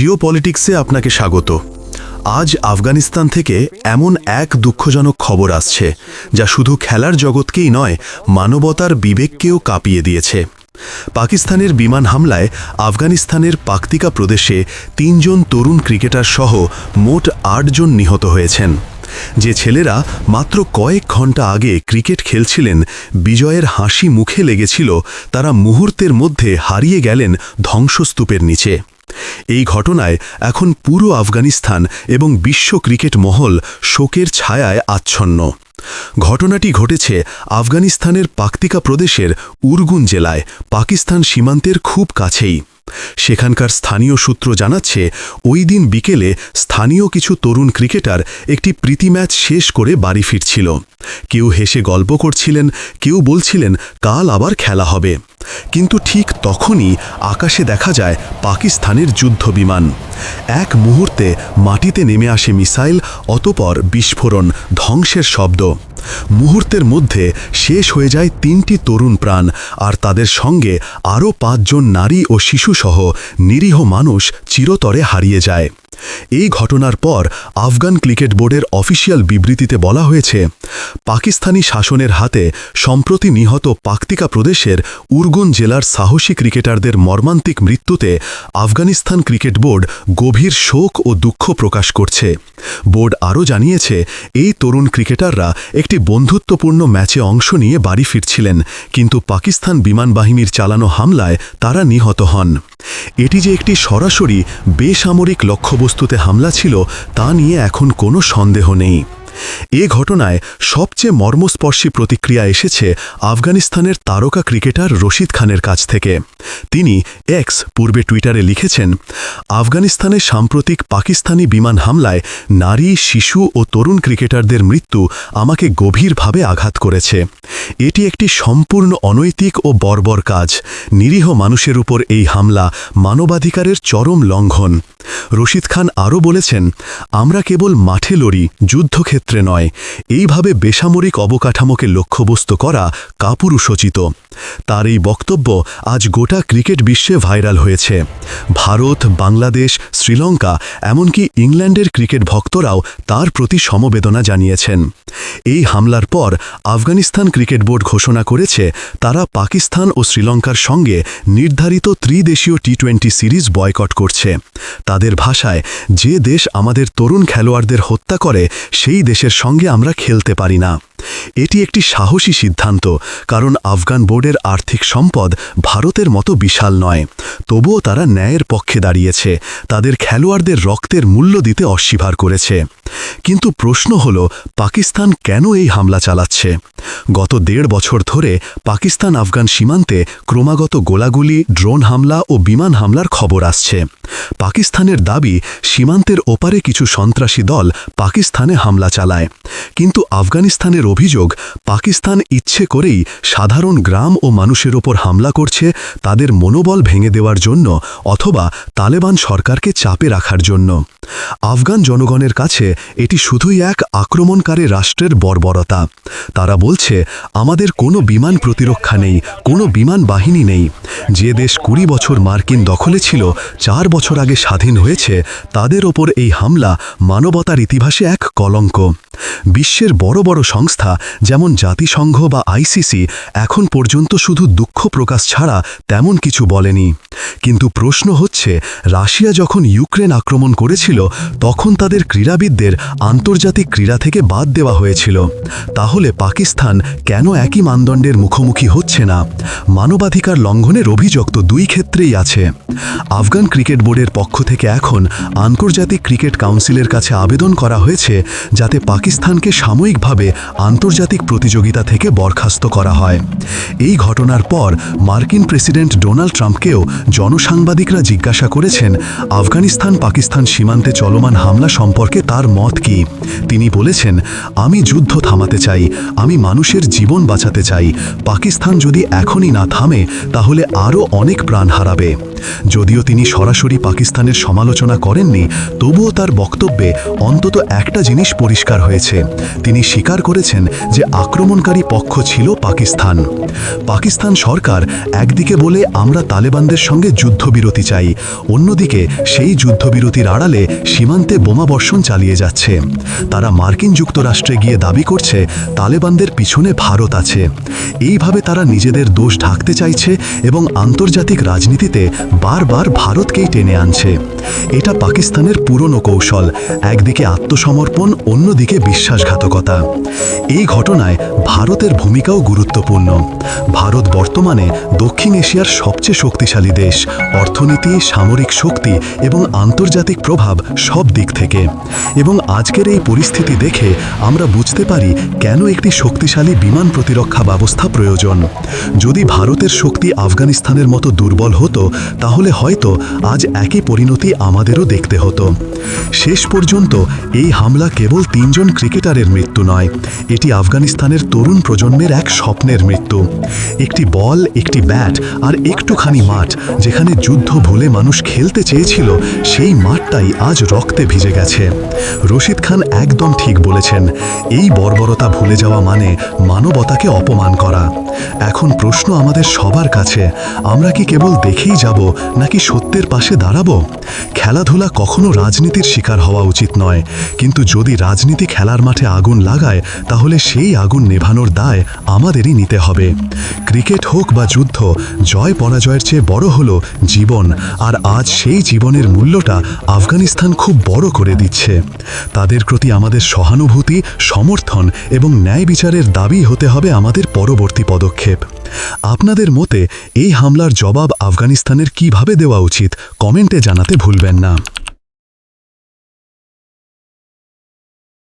জিও পলিটিক্সে আপনাকে স্বাগত। আজ আফগানিস্তান থেকে এমন এক দুঃখজনক খবর আসছে, যা শুধু খেলার জগৎকেই নয়, মানবতার বিবেককেও কাঁপিয়ে দিয়েছে। পাকিস্তানের বিমান হামলায় আফগানিস্তানের পাকতিকা প্রদেশে তিনজন তরুণ ক্রিকেটার সহ মোট আটজন নিহত হয়েছেন। যে ছেলেরা মাত্র কয়েক ঘণ্টা আগে ক্রিকেট খেলছিলেন, বিজয়ের হাসি মুখে লেগেছিল, তারা মুহূর্তের মধ্যে হারিয়ে গেলেন ধ্বংসস্তূপের নিচে। এই ঘটনায় এখন পুরো আফগানিস্তান এবং বিশ্ব ক্রিকেট মহল শোকের ছায়ায় আচ্ছন্ন। ঘটনাটি ঘটেছে আফগানিস্তানের পাকতিকা প্রদেশের উরগুন জেলায়, পাকিস্তান সীমান্তের খুব কাছেই। সেখানকার স্থানীয় সূত্র জানাচ্ছে, ওই দিন বিকেলে স্থানীয় কিছু তরুণ ক্রিকেটার একটি প্রীতি ম্যাচ শেষ করে বাড়ি ফিরছিল। কেউ হেসে গল্প করছিলেন, কেউ বলছিলেন, কাল আবার খেলা হবে। কিন্তু ঠিক তখনই আকাশে দেখা যায় পাকিস্তানের যুদ্ধ বিমান। এক মুহূর্তে মাটিতে নেমে আসে মিসাইল, অতপর বিস্ফোরণ, ধ্বংসের শব্দ। মুহূর্তের মধ্যে শেষ হয়ে যায় তিনটি তরুণ প্রাণ, আর তাদের সঙ্গে আরও পাঁচজন নারী ও শিশুসহ নিরীহ মানুষ চিরতরে হারিয়ে যায়। এই ঘটনার পর আফগান ক্রিকেট বোর্ডের অফিসিয়াল বিবৃতিতে বলা হয়েছে, পাকিস্তানি শাসনের হাতে সম্প্রতি নিহত পাকতিকা প্রদেশের উরগুন জেলার সাহসী ক্রিকেটারদের মর্মান্তিক মৃত্যুতে আফগানিস্তান ক্রিকেট বোর্ড গভীর শোক ও দুঃখ প্রকাশ করছে। বোর্ড আরও জানিয়েছে, এই তরুণ ক্রিকেটাররা একটি বন্ধুত্বপূর্ণ ম্যাচে অংশ নিয়ে বাড়ি ফিরছিলেন, কিন্তু পাকিস্তান বিমান বাহিনীর চালানো হামলায় তারা নিহত হন। এটি যে একটি সরাসরি বেসামরিক লক্ষ্যবস্তুতে হামলা ছিল তা নিয়ে এখন কোনো সন্দেহ নেই। এ ঘটনায় সবচেয়ে মর্মস্পর্শী প্রতিক্রিয়া এসেছে আফগানিস্তানের তারকা ক্রিকেটার রশিদ খানের কাছ থেকে। তিনি এক্স পূর্বে টুইটারে লিখেছেন, আফগানিস্তানে সাম্প্রতিক পাকিস্তানি বিমান হামলায় নারী, শিশু ও তরুণ ক্রিকেটারদের মৃত্যু আমাকে গভীরভাবে আঘাত করেছে। এটি একটি সম্পূর্ণ অনৈতিক ও বর্বর কাজ। নিরীহ মানুষের উপর এই হামলা মানবাধিকারের চরম লঙ্ঘন। রশিদ খান আরও বলেছেন, আমরা কেবল মাঠে লড়ি, যুদ্ধক্ষেত্রে নয়। এইভাবে বেসামরিক অবকাঠামোকে লক্ষ্যবস্তু করা কাপুরুষোচিত। তার এই বক্তব্য আজ গোটা ক্রিকেট বিশ্বে ভাইরাল হয়েছে। ভারত, বাংলাদেশ, শ্রীলঙ্কা, এমনকি ইংল্যান্ডের ক্রিকেট ভক্তরাও তার প্রতি সমবেদনা জানিয়েছেন। এই হামলার পর আফগানিস্তান ক্রিকেট বোর্ড ঘোষণা করেছে, তারা পাকিস্তান ও শ্রীলঙ্কার সঙ্গে নির্ধারিত ত্রিদেশীয় টি টোয়েন্টি সিরিজ বয়কট করছে। তাদের ভাষায়, যে দেশ আমাদের তরুণ খেলোয়াড়দের হত্যা করে, সেই দেশের সঙ্গে আমরা খেলতে পারি না। এটি একটি সাহসী সিদ্ধান্ত, কারণ আফগান বোর্ডের আর্থিক সম্পদ ভারতের মতো বিশাল নয়। তবুও তারা ন্যায়ের পক্ষে দাঁড়িয়েছে, তাদের খেলোয়াড়দের রক্তের মূল্য দিতে অস্বীকার করেছে। কিন্তু প্রশ্ন হল, পাকিস্তান কেন এই হামলা চালাচ্ছে? গত দেড় বছর ধরে পাকিস্তান আফগান সীমান্তে ক্রমাগত গোলাগুলি, ড্রোন হামলা ও বিমান হামলার খবর আসছে। পাকিস্তানের দাবি, সীমান্তের ওপারে কিছু সন্ত্রাসী দল পাকিস্তানে হামলা চালায়। কিন্তু আফগানিস্তানের অভিযোগ, পাকিস্তান ইচ্ছে করেই সাধারণ গ্রাম ও মানুষের ওপর হামলা করছে তাদের মনোবল ভেঙে দেওয়ার জন্য অথবা তালেবান সরকারকে চাপে রাখার জন্য। আফগান জনগণের কাছে এটি শুধুই এক আক্রমণকারী রাষ্ট্রের বর্বরতা। তারা বলছে, আমাদের কোনো বিমান প্রতিরক্ষা নেই, কোনো বিমান বাহিনী নেই। যে দেশ কুড়ি বছর মার্কিন দখলে ছিল, চার বছর আগে স্বাধীন হয়েছে, তাদের ওপর এই হামলা মানবতার ইতিহাসে এক কলঙ্ক। বিশ্বের বড় বড় সংস্থা যেমন জাতিসংঘ বা আইসিসি, এখন পর্যন্ত শুধু দুঃখ প্রকাশ ছাড়া তেমন কিছু বলেনি। কিন্তু প্রশ্ন হচ্ছে, রাশিয়া যখন ইউক্রেন আক্রমণ করেছিল, তখন তাদের ক্রীড়াবিদদের আন্তর্জাতিক ক্রীড়া থেকে বাদ দেওয়া হয়েছিল। তাহলে পাকিস্তান কেন একই মানদণ্ডের মুখোমুখি হচ্ছে না? মানবাধিকার লঙ্ঘনের অভিযোগ তো দুই ক্ষেত্রেই আছে। আফগান ক্রিকেট বোর্ডের পক্ষ থেকে এখন আন্তর্জাতিক ক্রিকেট কাউন্সিলের কাছে আবেদন করা হয়েছে, যাতে পাকিস্তানকে সাময়িকভাবে আন্তর্জাতিক প্রতিযোগিতা থেকে বরখাস্ত করা হয়। এই ঘটনার পর মার্কিন প্রেসিডেন্ট ডোনাল্ড ট্রাম্পকেও জনসাংবাদিকরা জিজ্ঞাসা করেছেন, আফগানিস্তান পাকিস্তান সীমান্তে চলমান হামলা সম্পর্কে তার মত কি? তিনি বলেছেন, আমি যুদ্ধ থামাতে চাই, আমি মানুষের জীবন বাঁচাতে চাই, পাকিস্তান যদি এখনই না থামে, তাহলে আরও অনেক প্রাণ হারাবে। যদিও তিনি সরাসরি পাকিস্তানের সমালোচনা করেননি, তবুও তার বক্তব্যে অন্তত একটা জিনিস পরিষ্কার হয়েছে। তিনি স্বীকার করেছেন বলেছিলেন যে আক্রমণকারী পক্ষ ছিল পাকিস্তান। পাকিস্তান সরকার একদিকে বলে আমরা তালেবানদের সঙ্গে যুদ্ধবিরতি চাই, অন্যদিকে সেই যুদ্ধবিরতির আড়ালে সীমান্তে বোমাবর্ষণ চালিয়ে যাচ্ছে। তারা মার্কিন যুক্তরাষ্ট্রে গিয়ে দাবি করছে, তালেবানদের পিছনে ভারত আছে। এইভাবে তারা নিজেদের দোষ ঢাকতে চাইছে এবং আন্তর্জাতিক রাজনীতিতে বারবার ভারতকেই টেনে আনছে। এটা পাকিস্তানের পুরনো কৌশল, একদিকে আত্মসমর্পণ, অন্যদিকে বিশ্বাসঘাতকতা। এই ঘটনায় ভারতের ভূমিকাও গুরুত্বপূর্ণ। ভারত বর্তমানে দক্ষিণ এশিয়ার সবচেয়ে শক্তিশালী দেশ। অর্থনীতি, সামরিক শক্তি এবং আন্তর্জাতিক প্রভাব সব দিক থেকে। এবং আজকের এই পরিস্থিতি দেখে আমরা বুঝতে পারি কেন একটি শক্তিশালী বিমান প্রতিরক্ষা ব্যবস্থা প্রয়োজন। যদি ভারতের শক্তি আফগানিস্তানের মতো দুর্বল হতো, তাহলে হয়তো আজ একই পরিণতি আমাদেরও দেখতে হতো। শেষ পর্যন্ত এই হামলা কেবল তিনজন ক্রিকেটারের মৃত্যু নয় এটি আফগানিস্তানের তরুণ প্রজন্মের এক স্বপ্নের মৃত্যু। একটি বল, একটি ব্যাট আর একটুখানি মাঠ যেখানে যুদ্ধ ভুলে মানুষ খেলতে চেয়েছিল, সেই মাঠটাই আজ রক্তে ভিজে গেছে। রশিদ খান একদম ঠিক বলেছেন, এই বর্বরতা ভুলে যাওয়া মানে মানবতাকে অপমান করা। এখন প্রশ্ন আমাদের সবার কাছে, আমরা কি কেবল দেখেই যাব নাকি সত্যের পাশে দাঁড়াবো? খেলাধুলা কখনো রাজনীতির শিকার হওয়া উচিত নয়, কিন্তু যদি রাজনীতি খেলার মাঠে আগুন লাগায় তাহলে সেই আগুন নেভানোর দায় আমাদেরই নিতে হবে। ক্রিকেট হোক বা যুদ্ধ, জয় পরাজয়ের চেয়ে বড় হলো জীবন, আর আজ সেই জীবনের মূল্যটা আফগানিস্তান খুব বড় করে দিচ্ছে। তাদের প্রতি আমাদের সহানুভূতি, সমর্থন এবং ন্যায় বিচারের দাবি হতে হবে আমাদের পরবর্তী পদক্ষেপ। আপনাদের মতে এই হামলার জবাব আফগানিস্তানের কীভাবে দেওয়া উচিত, কমেন্টে জানাতে ভুলবেন না।